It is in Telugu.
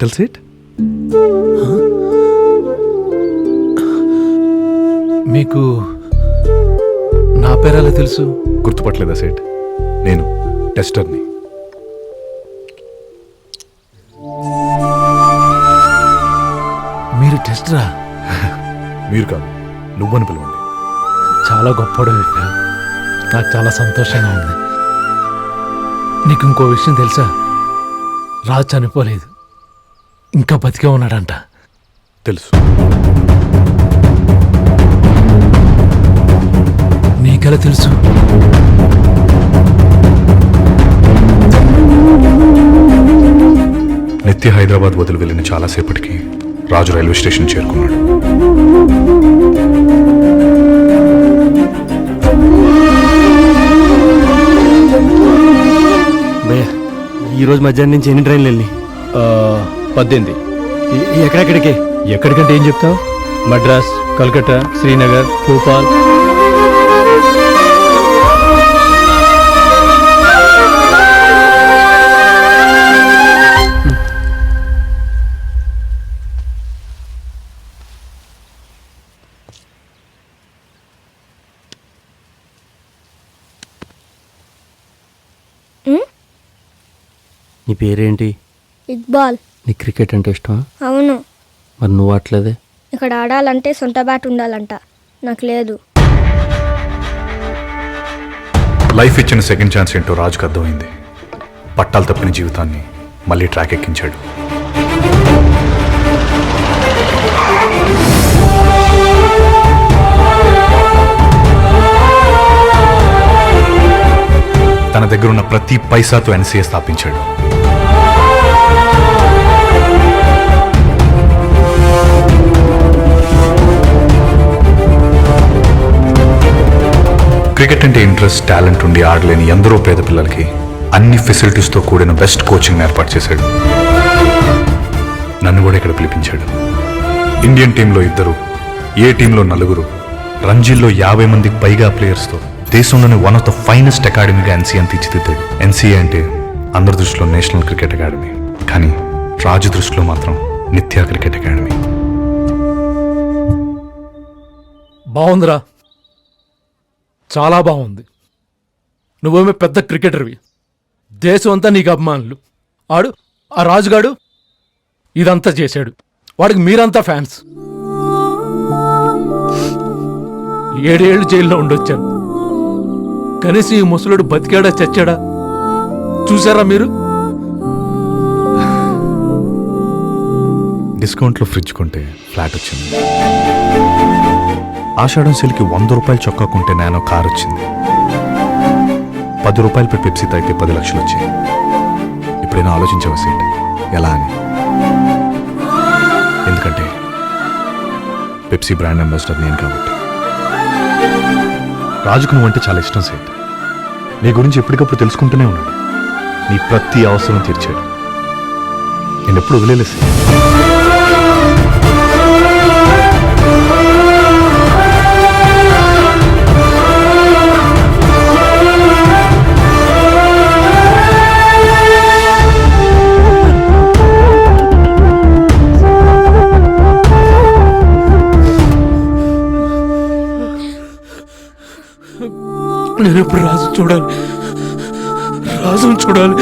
విఠల్ సేట్ మీకు నా పేరు ఎలా తెలుసు? గుర్తుపట్టలేదా సేట్? నేను టెస్టర్ని. మీరు టెస్టరా? మీరు కాదు నువ్వని పిలవండి. చాలా గొప్పడు నాకు చాలా సంతోషంగా ఉంది. నీకు ఇంకో విషయం తెలుసా? రాజు చనిపోలేదు. ఇంకా బతికే ఉన్నాడంట. తెలుసు. నీకెలా తెలుసు. నిత్య హైదరాబాద్ వదిలి వెళ్ళిన చాలాసేపటికి రాజు రైల్వే స్టేషన్ చేరుకున్నాడు. భయ్య ఈ రోజు మధ్యాహ్నం నుంచి ఎన్ని ట్రైన్లు వెళ్ళి పద్దెనిమిది. ఎక్కడెక్కడికి? ఎక్కడికంటే ఏం చెప్తావు? మద్రాస్ కల్కట్టా శ్రీనగర్ భోపాల్. నీ పేరేంటి? ఇక్బాల్. నీ క్రికెట్ అంటే ఇష్టమా? అవును. మరి నువ్వు ఆటలేదే ఇక్కడ ఆడాలంటే సొంత బ్యాట్ ఉండాలంట. నాకు లేదు. లైఫ్ ఇచ్చిన సెకండ్ ఛాన్స్ ఏంటో రాజుకు అర్థమైంది. పట్టాలు తప్పిన జీవితాన్ని మళ్ళీ ట్రాక్ ఎక్కించాడు. తన దగ్గర ఉన్న ప్రతి పైసాతో ఎన్సీఏ స్థాపించాడు. క్రికెట్ అంటే ఇంట్రెస్ట్ టాలెంట్ ఉండి ఆడలేని ఎందరో పేద పిల్లలకి అన్ని ఫెసిలిటీస్తో కూడిన బెస్ట్ కోచింగ్ ఏర్పాటు చేశాడు. నన్ను కూడా ఇక్కడ పిలిపించాడు. ఇండియన్ టీంలో ఇద్దరు ఏ టీంలో నలుగురు రంజీల్లో యాభై మందికి పైగా ప్లేయర్స్తో దేశంలోని వన్ ఆఫ్ ద ఫైనెస్ట్ అకాడమీగా ఎన్సీఏ తీర్చిదిద్దాడు. ఎన్సీఏ అంటే అందరి దృష్టిలో నేషనల్ క్రికెట్ అకాడమీ. కానీ రాజు దృష్టిలో మాత్రం నిత్యా క్రికెట్ అకాడమీ. బాగుందిరా చాలా బాగుంది. నువ్వేమో పెద్ద క్రికెటర్వి. దేశం అంతా నీకు అభిమానులు. ఆడు ఆ రాజుగాడు ఇదంతా చేశాడు. వాడికి మీరంతా ఫ్యాన్స్. ఏడేళ్ళు జైల్లో ఉండొచ్చాను. కనీసం ఈ ముసలుడు బతికాడా చచ్చాడా? చూసారా మీరు? డిస్కౌంట్లో ఫ్రిడ్జ్ కొంటే ఫ్లాట్ వచ్చింది. ఆషాఢం సెల్కి వంద రూపాయలు చొక్కా కొంటే నానో కారు వచ్చింది. పది రూపాయలు పెట్టి పెప్సీ తాగితే పది లక్షలు వచ్చాయి. ఎప్పుడైనా ఆలోచించావా సీట్? ఎలా అని? ఎందుకంటే పెప్సీ బ్రాండ్ అంబాసిడర్ నేను కాబట్టి. రాజుకు నువ్వంటే చాలా ఇష్టం సేట్. నీ గురించి ఎప్పటికప్పుడు తెలుసుకుంటూనే ఉన్నాడు. నీ ప్రతి అవసరం తీర్చాడు. నేను ఎప్పుడు వదిలేలేదు నేను ఎప్పుడు రాజు చూడాలి. రాజును చూడాలి.